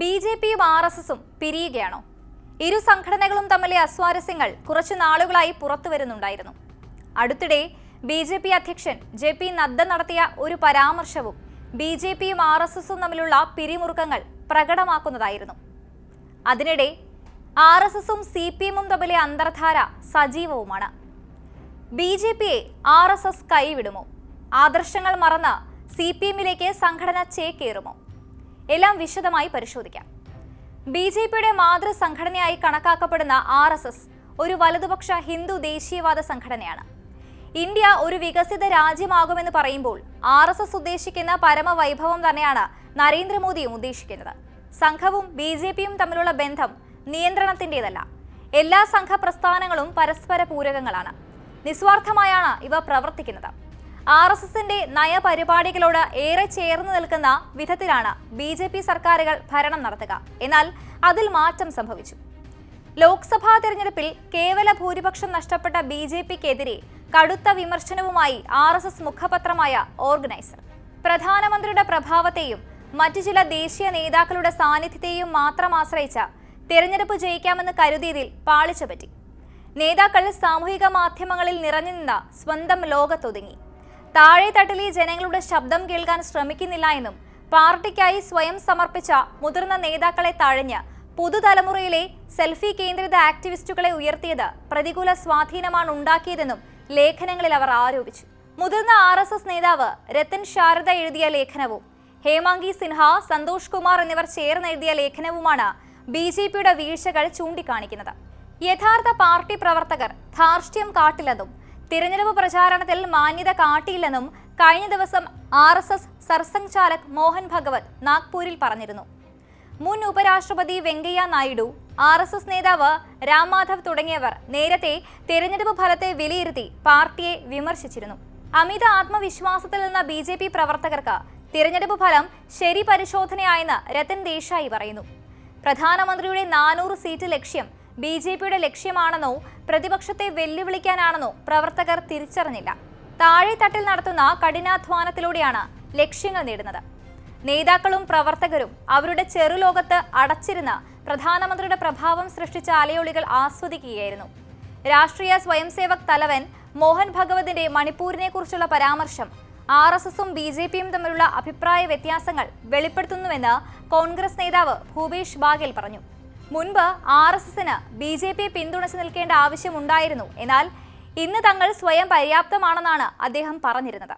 B J പിയും R S എസും പിരിയുകയാണോ? ഇരു സംഘടനകളും തമ്മിലെ അസ്വാരസ്യങ്ങൾ കുറച്ചു നാളുകളായി പുറത്തു വരുന്നുണ്ടായിരുന്നു. അടുത്തിടെ ബി ജെ പി അധ്യക്ഷൻ ജെ പി നദ്ദ നടത്തിയ ഒരു പരാമർശവും ബി ജെ പിയും ആർ എസ് എസും തമ്മിലുള്ള പിരിമുറുക്കങ്ങൾ പ്രകടമാക്കുന്നതായിരുന്നു. അതിനിടെ ആർ എസ് എസും സി പി എമ്മും തമ്മിലെ അന്തർധാര സജീവവുമാണ്. ബി ജെ പിയെ ആർ എസ് എസ് കൈവിടുമോ? ആദർശങ്ങൾ മറന്ന് സി പി എമ്മിലേക്ക് സംഘടന ചേക്കേറുമോ? എല്ലാം വിശദമായി പരിശോധിക്കാം. ബി ജെ പിയുടെ മാതൃസംഘടനയായി കണക്കാക്കപ്പെടുന്ന ആർ എസ് എസ് ഒരു വലതുപക്ഷ ഹിന്ദു ദേശീയവാദ സംഘടനയാണ്. ഇന്ത്യ ഒരു വികസിത രാജ്യമാകുമെന്ന് പറയുമ്പോൾ ആർ എസ് എസ് ഉദ്ദേശിക്കുന്ന പരമവൈഭവം തന്നെയാണ് നരേന്ദ്രമോദിയും ഉദ്ദേശിക്കുന്നത്. സംഘവും ബി ജെ പിയും തമ്മിലുള്ള ബന്ധം നിയന്ത്രണത്തിന്റെതല്ല. എല്ലാ സംഘ പ്രസ്ഥാനങ്ങളും പരസ്പര പൂരകങ്ങളാണ് നിസ്വാർത്ഥമായാണ് ഇവ പ്രവർത്തിക്കുന്നത്. ആർ എസ് എസിന്റെ നയപരിപാടികളോട് ഏറെ ചേർന്ന് നിൽക്കുന്ന വിധത്തിലാണ് ബി ജെ പി സർക്കാരുകൾ ഭരണം നടത്തുക. എന്നാൽ അതിൽ മാറ്റം സംഭവിച്ചു. ലോക്സഭാ തെരഞ്ഞെടുപ്പിൽ കേവല ഭൂരിപക്ഷം നഷ്ടപ്പെട്ട ബി ജെ പിക്കെതിരെ കടുത്ത വിമർശനവുമായി ആർ എസ് എസ് മുഖപത്രമായ ഓർഗനൈസർ. പ്രധാനമന്ത്രിയുടെ പ്രഭാവത്തെയും മറ്റു ചില ദേശീയ നേതാക്കളുടെ സാന്നിധ്യത്തെയും മാത്രം ആശ്രയിച്ച തെരഞ്ഞെടുപ്പ് ജയിക്കാമെന്ന് കരുതിയതിൽ പാളിച്ചപറ്റി. നേതാക്കൾ സാമൂഹിക മാധ്യമങ്ങളിൽ നിറഞ്ഞു നിന്ന സ്വന്തം ലോകത്തൊതുങ്ങി. താഴെത്തട്ടിലെ ജനങ്ങളുടെ ശബ്ദം കേൾക്കാൻ ശ്രമിക്കുന്നില്ല എന്നും പാർട്ടിക്കായി സ്വയം സമർപ്പിച്ച മുതിർന്ന നേതാക്കളെ തഴഞ്ഞ് പുതുതലമുറയിലെ സെൽഫി കേന്ദ്രിത ആക്ടിവിസ്റ്റുകളെ ഉയർത്തിയത് പ്രതികൂല സ്വാധീനമാണ് ഉണ്ടാക്കിയതെന്നും ലേഖനങ്ങളിൽ അവർ ആരോപിച്ചു. മുതിർന്ന ആർ എസ് എസ് നേതാവ് രത്തൻ ശാരദ എഴുതിയ ലേഖനവും ഹേമാങ്കി സിൻഹ സന്തോഷ് കുമാർ എന്നിവർ ചേർന്ന് എഴുതിയ ലേഖനവുമാണ് ബി ജെ പിയുടെ വീഴ്ചകൾ ചൂണ്ടിക്കാണിക്കുന്നത്. യഥാർത്ഥ പാർട്ടി പ്രവർത്തകർ ധാർഷ്ട്യം കാട്ടില്ലെന്നും തിരഞ്ഞെടുപ്പ് പ്രചാരണത്തിൽ മാന്യത കാട്ടിയില്ലെന്നും കഴിഞ്ഞ ദിവസം R S S Sarsanghchalak Mohan Bhagwat നാഗ്പൂരിൽ പറഞ്ഞിരുന്നു. മുൻ ഉപരാഷ്ട്രപതി Venkaiah Naidu R S S നേതാവ് രാം മാധവ് തുടങ്ങിയവർ നേരത്തെ തെരഞ്ഞെടുപ്പ് ഫലത്തെ വിലയിരുത്തി പാർട്ടിയെ വിമർശിച്ചിരുന്നു. അമിത ആത്മവിശ്വാസത്തിൽ നിന്ന ബി ജെ പി പ്രവർത്തകർക്ക് തിരഞ്ഞെടുപ്പ് ഫലം ശരി പരിശോധനയായെന്ന് രത്തൻ ദേശായി പറയുന്നു. പ്രധാനമന്ത്രിയുടെ നാനൂറ് സീറ്റ് ലക്ഷ്യം ബി ജെ പിയുടെ ലക്ഷ്യമാണെന്നോ പ്രതിപക്ഷത്തെ വെല്ലുവിളിക്കാനാണെന്നോ പ്രവർത്തകർ തിരിച്ചറിഞ്ഞില്ല. താഴെത്തട്ടിൽ നടത്തുന്ന കഠിനാധ്വാനത്തിലൂടെയാണ് ലക്ഷ്യങ്ങൾ നേടുന്നത്. നേതാക്കളും പ്രവർത്തകരും അവരുടെ ചെറുലോകത്ത് അടച്ചിരുന്ന പ്രധാനമന്ത്രിയുടെ പ്രഭാവം സൃഷ്ടിച്ച അലയൊളികൾ ആസ്വദിക്കുകയായിരുന്നു. രാഷ്ട്രീയ സ്വയംസേവക് തലവൻ മോഹൻ ഭഗവതിന്റെ മണിപ്പൂരിനെ കുറിച്ചുള്ള പരാമർശം ആർ എസ് എസും ബി ജെ പിയും തമ്മിലുള്ള അഭിപ്രായ വ്യത്യാസങ്ങൾ വെളിപ്പെടുത്തുന്നുവെന്ന് കോൺഗ്രസ് നേതാവ് ഭൂപേഷ് ബാഗേൽ പറഞ്ഞു. മുൻപ് ആർ എസ് എസിന് ബി ജെ പി പിന്തുണച്ചു നിൽക്കേണ്ട ആവശ്യമുണ്ടായിരുന്നു എന്നാൽ ഇന്ന് തങ്ങൾ സ്വയം പര്യാപ്തമാണെന്നാണ് അദ്ദേഹം പറഞ്ഞിരുന്നത്.